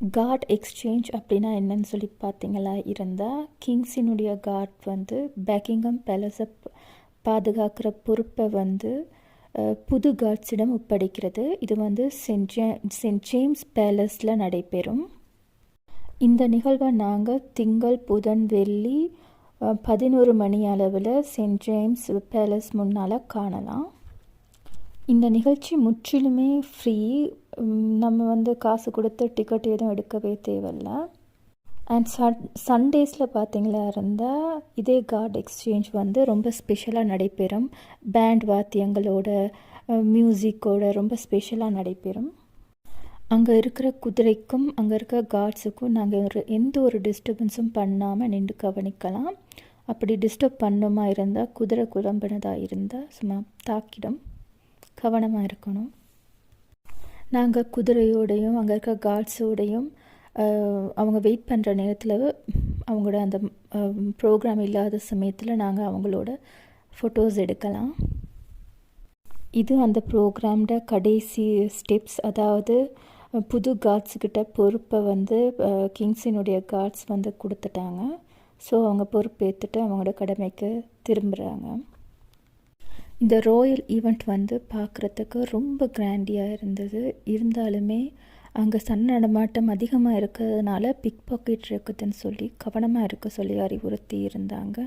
God exchange அப்படின்னா என்னன்னு சொல்லி பார்த்தீங்களா? இருந்தால் கிங்ஸினுடைய காட் வந்து பேக்கிங்கம் பேலஸை பாதுகாக்கிற பொறுப்பை வந்து புது காட்ஸிடம் ஒப்படைக்கிறது. இது வந்து சென்ட் ஜே சென்ட் ஜேம்ஸ் பேலஸில் நடைபெறும். இந்த நிகழ்வை நாங்கள் திங்கள் புதன் வெள்ளி பதினோரு மணி அளவில் சென்ட் ஜேம்ஸ் பேலஸ் முன்னால் காணலாம். இந்த நிகழ்ச்சி முற்றிலுமே ஃப்ரீ நம்ம வந்து காசு கொடுத்து டிக்கெட் எதுவும் எடுக்கவே தேவையில்ல. அண்ட் சன் சண்டேஸில் பார்த்தீங்களா இருந்தால் இதே கார்டு எக்ஸ்சேஞ்ச் வந்து ரொம்ப ஸ்பெஷலாக நடைபெறும். பேண்ட் வாத்தியங்களோட மியூசிக்கோட ரொம்ப ஸ்பெஷலாக நடைபெறும். அங்கே இருக்கிற குதிரைக்கும் அங்கே இருக்கிற கார்ட்ஸுக்கும் நாங்கள் ஒரு எந்த ஒரு டிஸ்டர்பன்ஸும் பண்ணாமல் நின்று கவனிக்கலாம். அப்படி டிஸ்டர்ப் பண்ணோமா இருந்தால் குதிரை குழம்பினதாக இருந்தால் சும்மா தாக்கிடும். கவனமாக இருக்கணும். நாங்கள் குதிரையோடையும் அங்கே இருக்க கார்ட்ஸோடையும் அவங்க வெயிட் பண்ணுற நேரத்தில் அவங்களோட அந்த ப்ரோக்ராம் இல்லாத சமயத்தில் நாங்கள் அவங்களோட ஃபோட்டோஸ் எடுக்கலாம். இது அந்த ப்ரோக்ராம்ட கடைசி ஸ்டெப்ஸ் அதாவது புது கார்ட்ஸுக்கிட்ட பொறுப்பை வந்து கிங்ஸினுடைய கார்ட்ஸ் வந்து கொடுத்துட்டாங்க. ஸோ அவங்க பொறுப்பேற்றுட்டு அவங்களோட கடமைக்கு திரும்புகிறாங்க இந்த ராயல் ஈவெண்ட் வந்து பார்க்குறதுக்கு ரொம்ப கிராண்டியாக இருந்தது. இருந்தாலுமே அங்கே சன் நடமாட்டம் அதிகமாக இருக்கிறதுனால பிக் பாக்கெட் இருக்குதுன்னு சொல்லி கவனமாக இருக்க சொல்லி அறிவுறுத்தி இருந்தாங்க.